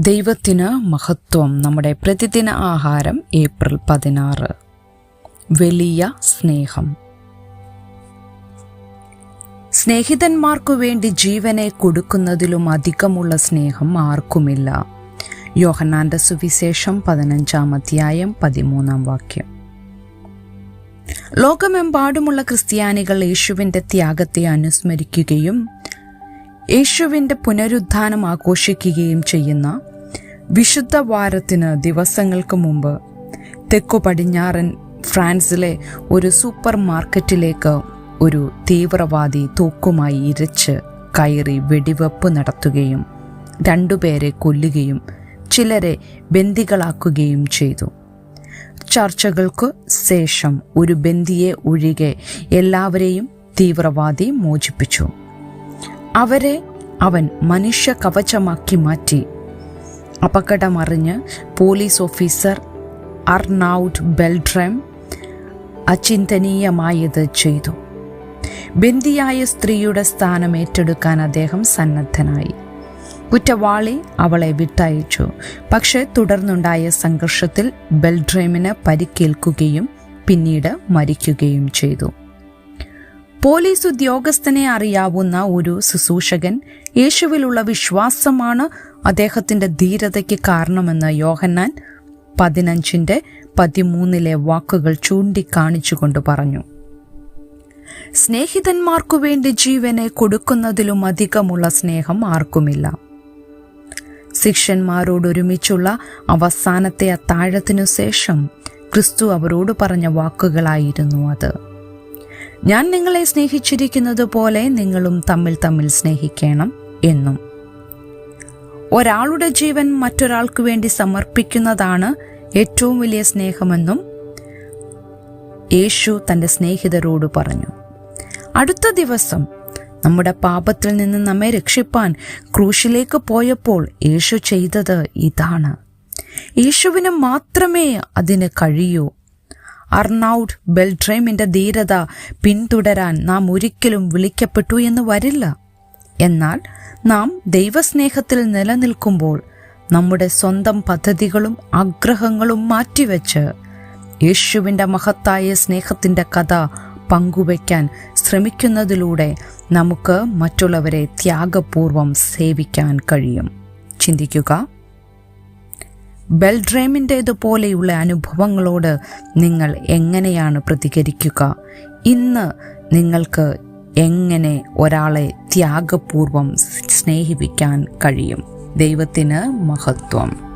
ദൈവത്തിന് മഹത്വം. നമ്മുടെ പ്രതിദിന ആഹാരം ഏപ്രിൽ പതിനാറ്. വലിയ സ്നേഹം. സ്നേഹിതന്മാർക്കു വേണ്ടി ജീവനെ കൊടുക്കുന്നതിലും അധികമുള്ള സ്നേഹം ആർക്കുമില്ല. യോഹന്നാന്റെ സുവിശേഷം പതിനഞ്ചാം അധ്യായം പതിമൂന്നാം വാക്യം. ലോകമെമ്പാടുമുള്ള ക്രിസ്ത്യാനികൾ യേശുവിന്റെ ത്യാഗത്തെ അനുസ്മരിക്കുകയും യേശുവിന്റെ പുനരുദ്ധാനം ആഘോഷിക്കുകയും ചെയ്യുന്ന വിശുദ്ധ വാരത്തിന് ദിവസങ്ങൾക്ക് മുമ്പ് തെക്കു പടിഞ്ഞാറൻ ഫ്രാൻസിലെ ഒരു സൂപ്പർ മാർക്കറ്റിലേക്ക് ഒരു തീവ്രവാദി തൂക്കുമായി ഇരച്ച് കയറി വെടിവെപ്പ് നടത്തുകയും രണ്ടുപേരെ കൊല്ലുകയും ചിലരെ ബന്ദികളാക്കുകയും ചെയ്തു. ചർച്ചകൾക്കു ശേഷം ഒരു ബന്ദിയെ ഒഴികെ എല്ലാവരെയും തീവ്രവാദി മോചിപ്പിച്ചു. അവരെ അവൻ മനുഷ്യ കവചമാക്കി മാറ്റി അപകടമറിഞ്ഞ് പോലീസ് ഓഫീസർ അർണൌഡ് ബെൽഡ്രം അചിന്തനീയമായത് ചെയ്തു. ബന്ദിയായ സ്ത്രീയുടെ സ്ഥാനം ഏറ്റെടുക്കാൻ അദ്ദേഹം സന്നദ്ധനായി. കുറ്റവാളി അവളെ വിട്ടയച്ചു. പക്ഷേ തുടർന്നുണ്ടായ സംഘർഷത്തിൽ ബെൽട്രേമിന് പരിക്കേൽക്കുകയും പിന്നീട് മരിക്കുകയും ചെയ്തു. പോലീസ് ഉദ്യോഗസ്ഥനെ അറിയാവുന്ന ഒരു ശുശ്രൂഷകൻ യേശുവിലുള്ള വിശ്വാസമാണ് അദ്ദേഹത്തിന്റെ ധീരതയ്ക്ക് കാരണമെന്ന് യോഹന്നാൻ പതിനഞ്ചിന്റെ പതിമൂന്നിലെ വാക്കുകൾ ചൂണ്ടിക്കാണിച്ചുകൊണ്ട് പറഞ്ഞു. സ്നേഹിതന്മാർക്കു വേണ്ടി ജീവനെ കൊടുക്കുന്നതിലും അധികമുള്ള സ്നേഹം ആർക്കുമില്ല. ശിഷ്യന്മാരോടൊരുമിച്ചുള്ള അവസാനത്തെ അത്താഴത്തിനു ശേഷം ക്രിസ്തു അവരോട് പറഞ്ഞ വാക്കുകളായിരുന്നു അത്. ഞാൻ നിങ്ങളെ സ്നേഹിച്ചിരിക്കുന്നത് പോലെ നിങ്ങളും തമ്മിൽ തമ്മിൽ സ്നേഹിക്കണം എന്നും. ഒരാളുടെ ജീവൻ മറ്റൊരാൾക്ക് വേണ്ടി സമർപ്പിക്കുന്നതാണ് ഏറ്റവും വലിയ സ്നേഹമെന്നും യേശു തന്റെ സ്നേഹിതരോട് പറഞ്ഞു. അടുത്ത ദിവസം നമ്മുടെ പാപത്തിൽ നിന്ന് നമ്മെ രക്ഷിപ്പാൻ ക്രൂശിലേക്ക് പോയപ്പോൾ യേശു ചെയ്തത് ഇതാണ്. യേശുവിന് മാത്രമേ അതിന് കഴിയൂ അർണൌഡ് ബെൽട്രേമിന്റെ ധീരത പിന്തുടരാൻ നാം ഒരിക്കലും വിളിക്കപ്പെട്ടു എന്ന് വരില്ല. എന്നാൽ നാം ദൈവസ്നേഹത്തിൽ നിലനിൽക്കുമ്പോൾ നമ്മുടെ സ്വന്തം പദ്ധതികളും ആഗ്രഹങ്ങളും മാറ്റിവെച്ച് യേശുവിന്റെ മഹത്തായ സ്നേഹത്തിന്റെ കഥ പങ്കുവയ്ക്കാൻ ശ്രമിക്കുന്നതിലൂടെ നമുക്ക് മറ്റുള്ളവരെ ത്യാഗപൂർവം സേവിക്കാൻ കഴിയും. ചിന്തിക്കുക ബെൽഡ്രേമിന്റേതുപോലെയുള്ള അനുഭവങ്ങളോട് നിങ്ങൾ എങ്ങനെയാണ് പ്രതികരിക്കുക? ഇന്ന് നിങ്ങൾക്ക് എങ്ങനെ ഒരാളെ ത്യാഗപൂർവം സ്നേഹിപ്പിക്കാൻ കഴിയും? ദൈവത്തിന് മഹത്വം.